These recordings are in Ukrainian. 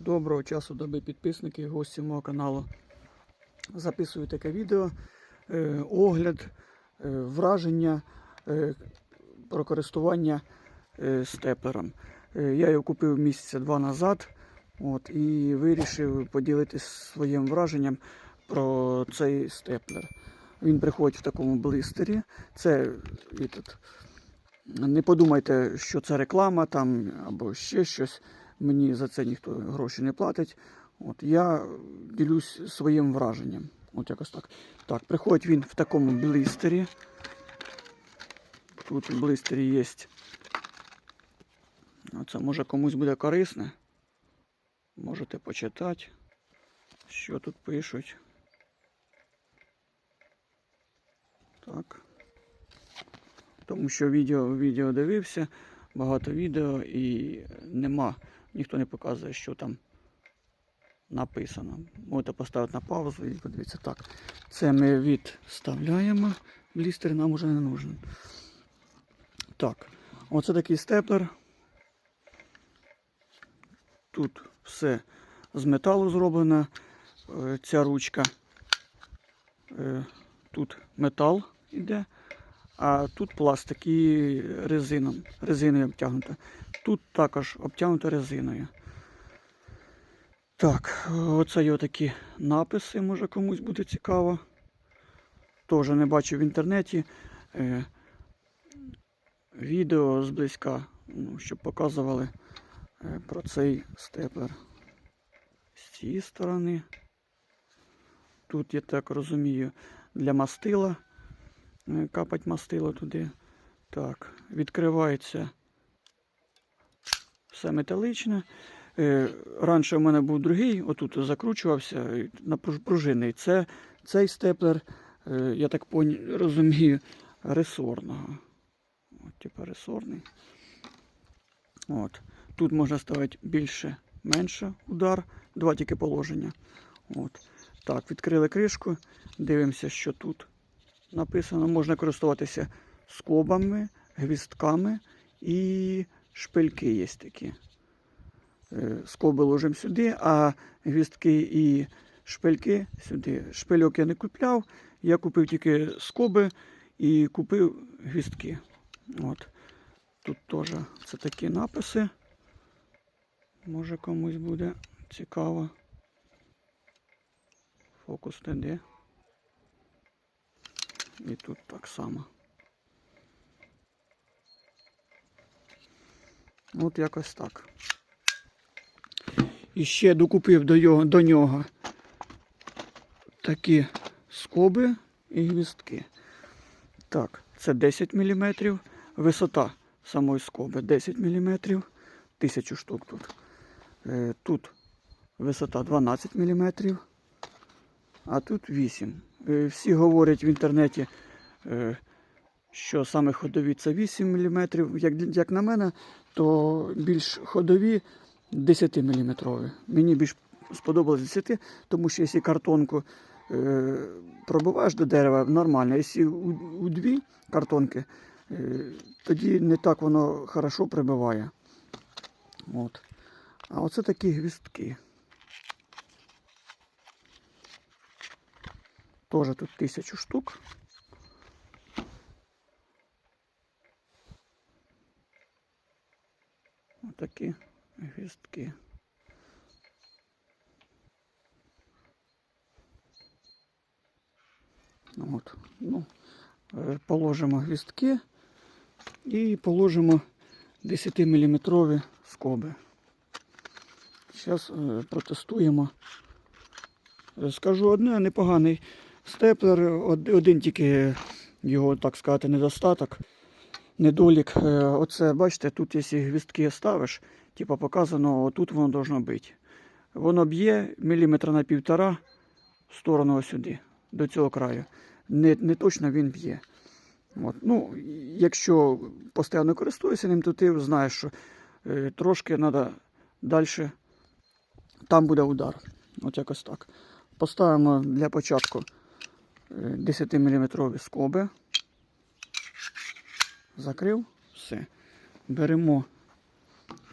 Доброго часу доби підписники, і гості мого каналу. Записую таке відео, е, огляд, е, враження е, про користування степлером. Я його купив місяця два назад от, і вирішив поділитися своїм враженням про цей степлер. Він приходить в такому блистері. Це не подумайте, що це реклама там або ще щось. Мені за це ніхто гроші не платить. От я ділюсь своїм враженням. От якось так. Так, приходить він в такому блистері. Тут в блистері є. Оце може комусь буде корисне. Можете почитати, що тут пишуть. Так. Тому що відео, відео дивився, багато відео і нема, ніхто не показує, що там написано. Можете поставити на паузу і подивіться. Так, це ми відставляємо. Блістер нам вже не нужен. Так, оце такий степлер. Тут все з металу зроблено. Е, Ця ручка. Е, Тут метал іде, а тут пластик і резином, резиною обтягнуто. Тут також обтягнуто резиною. Так, оце є такі написи, може комусь буде цікаво. Теж не бачив в інтернеті е, відео зблизька, ну, щоб показували е, про цей степлер. З цієї сторони. Тут, я так розумію, для мастила. Е, Капать мастило туди. Так, відкривається все металичне. Е, Раніше в мене був другий, отут закручувався е, на пруж- пружинний. Це цей степлер, я так розумію, ресорного. От, типу ресорний. От. Тут можна ставити більше, менше удар, два тільки положення. От. Так, відкрили кришку, дивимося, що тут написано. Можна користуватися скобами, гвістками і шпильки є такі. Е, Скоби ложимо сюди, а гвістки і шпильки сюди. Шпильок я не купляв, я купив тільки скоби і купив гвістки. От. Тут теж це такі написи. Може комусь буде цікаво. Фокус де. І тут так само. От якось так. І ще докупив до, його, до нього такі скоби і гвістки. Так, це 10 мм. Висота самої скоби 10 мм. Тисячу штук тут. Е, Тут висота 12 мм. А тут 8. Е, Всі говорять в інтернеті, е, що саме ходові це 8 мм. Як, як на мене, то більш ходові 10 мм. Мені більш сподобалось 10, тому що якщо картонку е, пробиваєш до дерева, нормально. Якщо у, у дві картонки, тоді не так воно хорошо прибиває. От. А оце такі гвістки. Тоже тут тисячу штук. Отакі гвістки. От. Ну, положимо гвістки і положимо 10-мм скоби. Зараз протестуємо. Скажу одне, непоганий степлер, один тільки його, так сказати, недостаток, недолік. Е, Оце, бачите, тут якщо гвістки ставиш, типу показано, отут воно должно бути. Воно б'є міліметра на півтора в сторону сюди, до цього краю. Не, не точно він б'є. От. Ну, якщо постійно користуєшся ним, то ти знаєш, що е, трошки треба далі, там буде удар. От якось так. Поставимо для початку 10 мм скоби. Закрив, все. Беремо.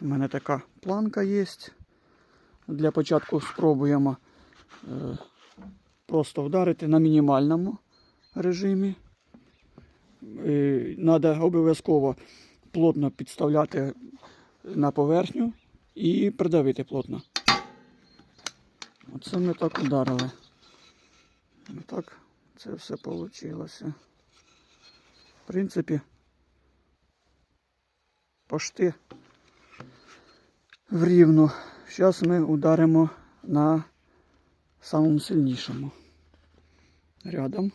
У мене така планка є. Для початку спробуємо е, просто вдарити на мінімальному режимі. Треба обов'язково плотно підставляти на поверхню і придавити плотно. Оце ми так ударили. Так це все вийшло. В принципі, пошти в рівну. Зараз ми ударимо на самому сильнішому. Рядом.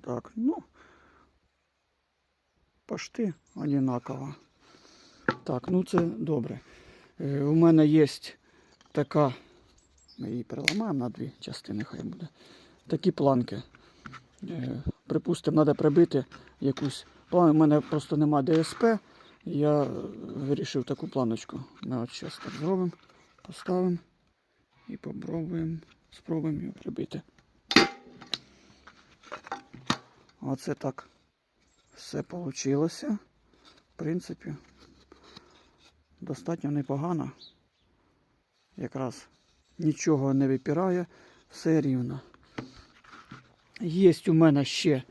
Так, ну, пошти одинаково. Так, ну це добре. Е, у мене є така, ми її переламаємо на дві частини, хай буде. Такі планки. Е, припустимо, треба прибити якусь план. У мене просто нема ДСП. Я вирішив таку планочку. Ми от зараз так зробимо, поставимо і попробуємо, спробуємо його прибити. Оце так все вийшло. В принципі, достатньо непогано. Якраз нічого не випирає, все рівно. Є у мене ще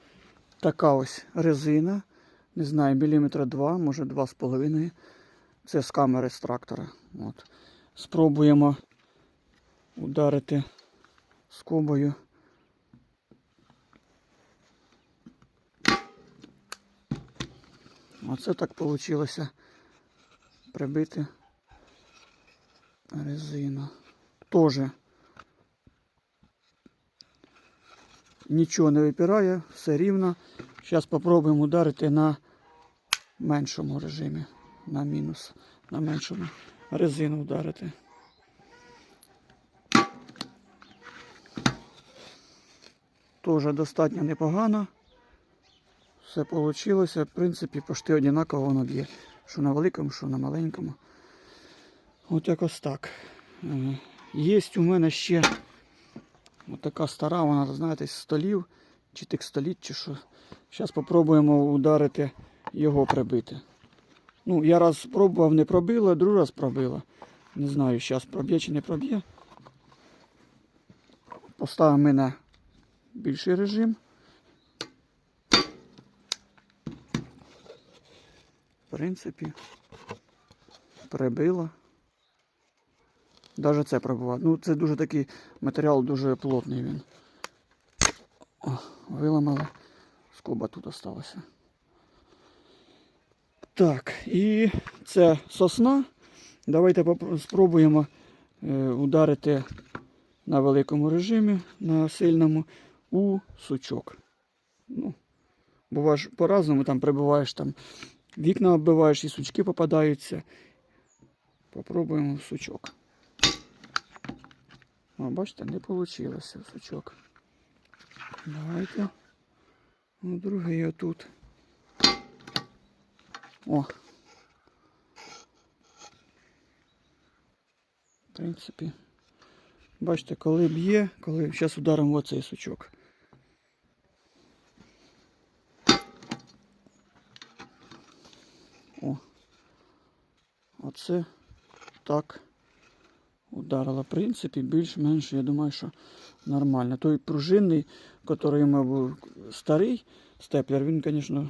така ось резина. Не знаю, міліметра 2, може 2,5. Це з камери з трактора. От. Спробуємо ударити скобою. Оце так вийшло прибити резину. Тоже нічого не випирає, все рівно. Зараз спробуємо ударити на меншому режимі, на мінус, на меншому резину вдарити. Тоже достатньо непогано. Все вийшло. В принципі, почти однаково воно б'є. Що на великому, що на маленькому. От якось так. Є у мене ще така стара, вона, знаєте, з столів, чи текстоліт, чи що. Зараз спробуємо ударити його прибити. Ну, я раз спробував, не пробило, другий раз пробило. Не знаю, зараз проб'є чи не проб'є. Поставимо ми на більший режим. В принципі, прибило. Даже це пробував. Ну, це дуже такий матеріал, дуже плотний він. О, виламали. Скоба тут осталася. Так, і це сосна. Давайте спробуємо е, ударити на великому режимі, на сильному, у сучок. Ну, буває по-разному, там прибуваєш там вікна оббиваєш і сучки попадаються. Попробуємо в сучок. О, бачите, не вийшло сучок. Давайте. Ну, другий отут. О. В принципі. Бачите, коли б'є, коли зараз ударимо в оцей сучок. О. Оце так ударило. В принципі, більш-менш, я думаю, що нормально. Той пружинний, який у старий степлер, він, звісно,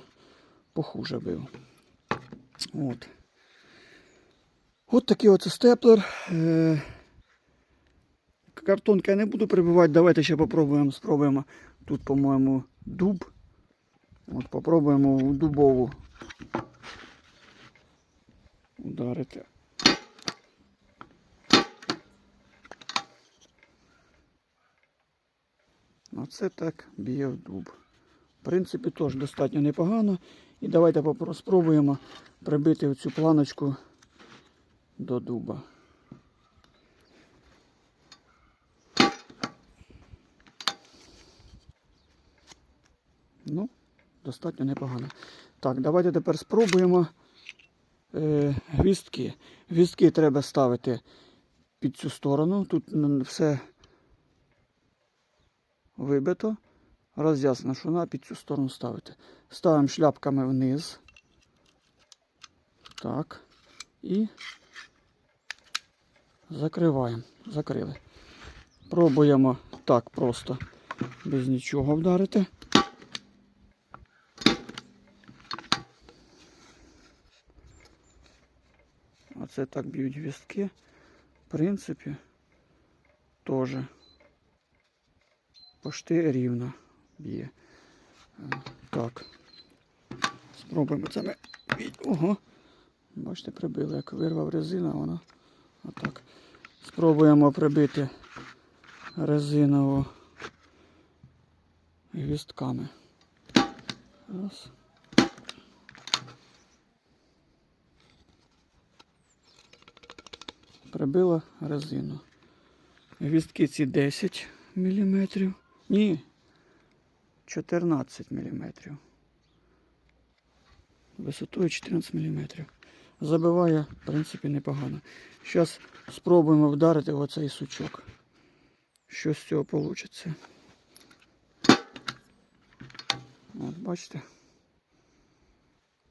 похуже був. От. От такий оце степлер. Е, Картонки я не буду прибивати. Давайте ще попробуємо, спробуємо. Тут, по-моєму, дуб. От попробуємо дубову ударити. Оце так б'є в дуб. В принципі, теж достатньо непогано. І давайте спробуємо прибити цю планочку до дуба. Ну, достатньо непогано. Так, давайте тепер спробуємо е, гвіздки. Гвіздки треба ставити під цю сторону. Тут все вибито. Роз'яснено, що на під цю сторону ставити. Ставимо шляпками вниз. Так. І закриваємо. Закрили. Пробуємо так просто, без нічого вдарити. Оце так б'ють гвістки. В принципі, теж почти рівно б'є. Е, Так. Спробуємо це ми. Ого. Бачите, прибили, як вирвав резину, а вона отак. Спробуємо прибити резинову гвістками. Раз. Прибила резину. Гвістки ці 10 мм. Ні. 14 мм. Висотою 14 мм. Забиває, в принципі, непогано. Зараз спробуємо вдарити оцей сучок. Що з цього вийде. От, бачите.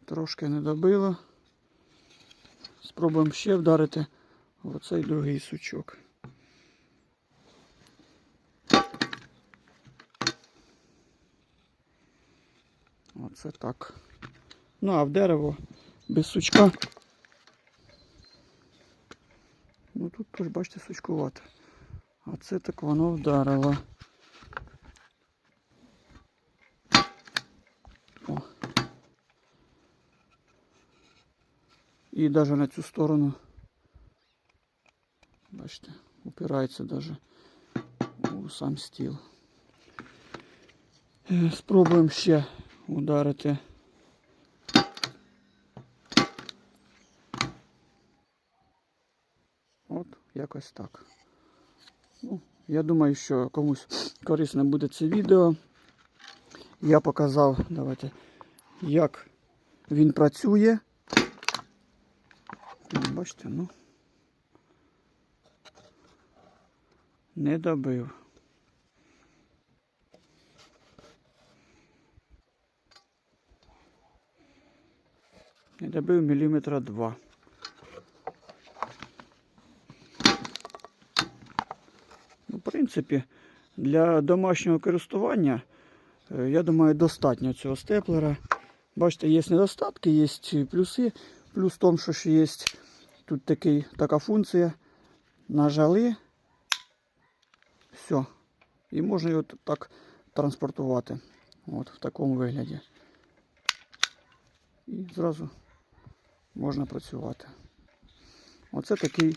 Трошки не добило. Спробуємо ще вдарити оцей другий сучок. Оце так. Ну, а в дерево без сучка. Ну тут теж, бачите, сучкувато. А це так воно вдарило. О. І навіть на цю сторону, бачите, упирається навіть у сам стіл. Е, Спробуємо ще ударити. От, якось так. Ну, я думаю, що комусь корисне буде це відео. Я показав, давайте, як він працює. Бачите, ну. Не добив. Не добив міліметра два. Ну, в принципі, для домашнього користування, е, я думаю, достатньо цього степлера. Бачите, є недостатки, є плюси. Плюс в тому, що ще є тут такий, така функція. Нажали. Все. І можна його так транспортувати. От, в такому вигляді. І зразу можна працювати. Оце такий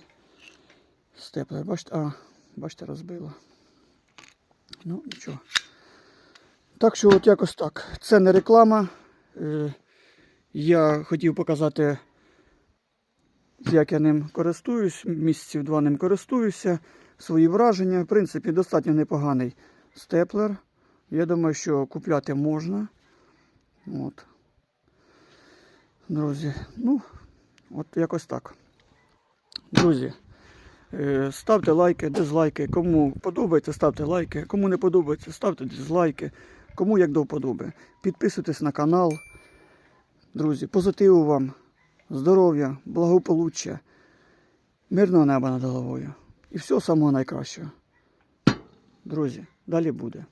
степлер. Бачите, а, бачите, розбило. Ну, нічого. Так що от якось так. Це не реклама. Е, я хотів показати, як я ним користуюсь. Місяців два ним користуюся. Свої враження. В принципі, достатньо непоганий степлер. Я думаю, що купляти можна. От. Друзі, ну, от якось так. Друзі, е, ставте лайки, дизлайки. Кому подобається, ставте лайки. Кому не подобається, ставте дизлайки. Кому як до вподоби. Підписуйтесь на канал. Друзі, позитиву вам, здоров'я, благополуччя, мирного неба над головою. І всього самого найкращого. Друзі, далі буде.